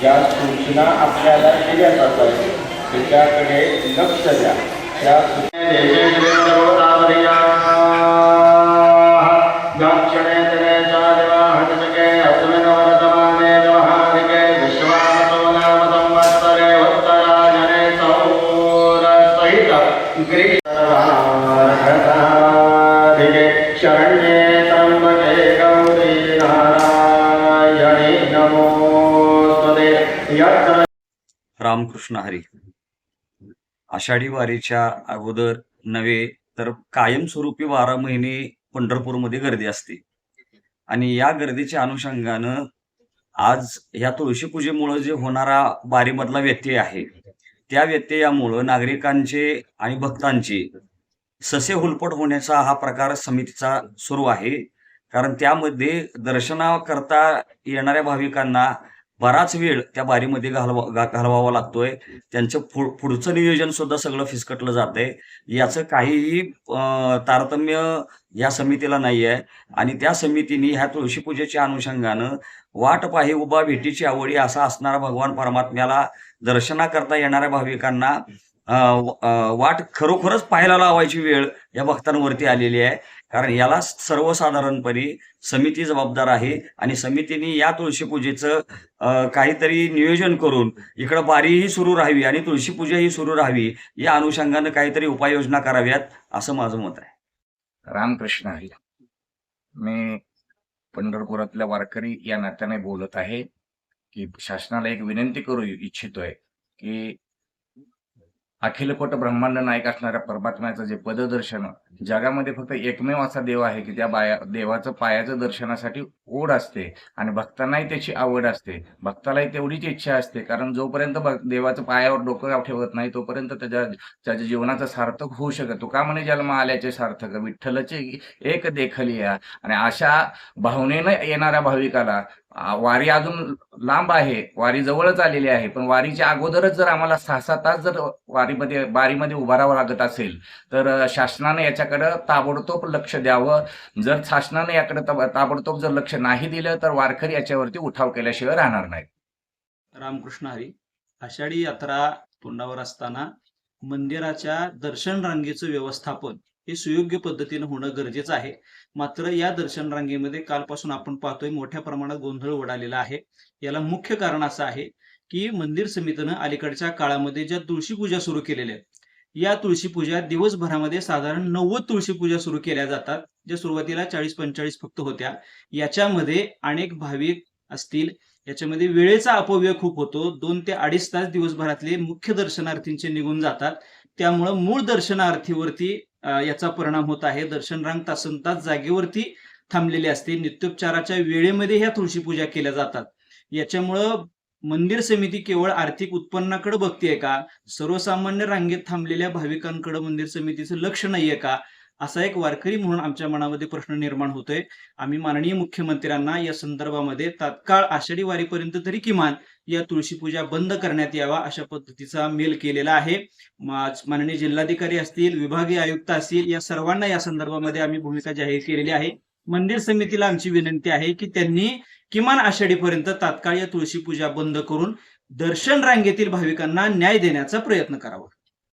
ज्या सूचना आपल्याला दिल्या जात आहेत त्याच्याकडे लक्ष द्या. त्या शरण्ये त्र्यंबके गौरी नारायणे नमो रामकृष्ण हरी. आषाढी वारीच्या अगोदर नव्हे तर कायमस्वरूपी बारा महिने पंढरपूरमध्ये गर्दी असते. आणि या गर्दीच्या अनुषंगानं आज ह्या तुळशी पूजेमुळे जे होणारा बारीमधला व्यत्यय आहे त्या व्यत्ययामुळं नागरिकांचे आणि भक्तांचे ससे हुलपट होण्याचा हा प्रकार समितीचा सुरू आहे. कारण त्यामध्ये दर्शनाकरता येणाऱ्या भाविकांना बराच वेळ त्या बारीमध्ये घालवा घा- घालवावा लागतोय. त्यांचं पुढचं नियोजन सुद्धा सगळं फिसकटलं जातंय. याचं काहीही तारतम्य या समितीला नाही आहे आणि त्या समितीने ह्या तुळशी पूजेच्या अनुषंगानं वाट पाही उभा भेटीची आवडी असा असणारा भगवान परमात्म्याला दर्शनाकरता येणाऱ्या भाविकांना वाट खरोखरच पाहायला लावायची वेळ या भक्तांवरती आलेली आहे. कारण याला सर्वसाधारणपणे समिती जबाबदार आहे आणि समितीने या तुळशी पूजेचं काहीतरी नियोजन करून इकडं बारीही सुरू राहावी आणि तुळशी पूजाही सुरू राहावी या अनुषंगानं काहीतरी उपाययोजना कराव्यात असं माझं मत आहे. रामकृष्ण हरी मी पंढरपुरातल्या वारकरी या नात्याने बोलत आहे की शासनाला एक विनंती करू इच्छितोय की अखिलकोट ब्रह्मांड नायक असणाऱ्या परमात्म्याचं जे पददर्शन जगामध्ये फक्त एकमेव असा देव आहे की त्या बाया देवाचं पायाचं दर्शनासाठी ओढ असते आणि भक्तांनाही त्याची आवड असते. भक्तालाही तेवढीच इच्छा असते कारण जोपर्यंत देवाचं पायावर डोकं ठेवत नाही तोपर्यंत त्याच्या त्याच्या जीवनाचा सार्थक होऊ शकत. तो का म्हणे जन्म आल्याचे सार्थक विठ्ठलचे एक देखलिया आणि अशा भावनेनं येणाऱ्या भाविकाला वारी अजून लांब आहे. वारी जवळच आलेली आहे. पण वारीच्या अगोदरच जर आम्हाला सहा सात तास जर वारीमध्ये बारीमध्ये उभारावं लागत असेल तर शासनाने याच्याकडं ताबडतोब लक्ष द्यावं. जर शासनाने याकडे ताबडतोब जर लक्ष नाही दिलं तर वारकरी याच्यावरती उठाव केल्याशिवाय राहणार नाही रामकृष्ण हरी आषाढी यात्रा तोंडावर असताना मंदिराच्या दर्शन रांगेचं व्यवस्थापन हे सुयोग्य पद्धतीनं होणं गरजेचं आहे. मात्र या दर्शन रांगेमध्ये कालपासून आपण पाहतोय मोठ्या प्रमाणात गोंधळ उडालेला आहे. याला मुख्य कारण असं आहे की मंदिर समितीनं अलीकडच्या काळामध्ये ज्या तुळशी पूजा सुरू केलेल्या आहेत या तुळशी पूजा दिवसभरामध्ये साधारण नव्वद तुळशी पूजा सुरू केल्या जातात ज्या सुरुवातीला चाळीस पंचेचाळीस फक्त होत्या. याच्यामध्ये अनेक भाविक असतील याच्यामध्ये वेळेचा अपव्यय खूप होतो. दोन ते अडीच तास दिवसभरातले मुख्य दर्शनार्थींचे निघून जातात. त्यामुळं मूळ दर्शनार्थीवरती याचा परिणाम होत आहे. दर्शन रांग तासन तास जागेवरती थांबलेली असते. नित्योपचाराच्या वेळेमध्ये ह्या तुळशी पूजा केल्या जातात. याच्यामुळं मंदिर समिती केवळ आर्थिक उत्पन्नाकडे बघतीये का? सर्वसामान्य रांगेत थांबलेल्या भाविकांकडे मंदिर समितीचं लक्ष नाहीये का? असा एक वारकरी म्हणून आमच्या मनामध्ये प्रश्न निर्माण होतोय. आम्ही माननीय मुख्यमंत्र्यांना या संदर्भामध्ये तात्काळ आषाढी वारीपर्यंत तरी किमान या तुळशी पूजा बंद करण्यात यावा अशा पद्धतीचा मेल केलेला आहे. माननीय जिल्हाधिकारी असतील विभागीय आयुक्त असतील या सर्वांना या संदर्भामध्ये आम्ही भूमिका जाहीर केलेली आहे. मंदिर समितीला आमची विनंती आहे की त्यांनी किमान आषाढीपर्यंत तात्काळ या तुळशी पूजा बंद करून दर्शन रांगेतील भाविकांना न्याय देण्याचा प्रयत्न करावा.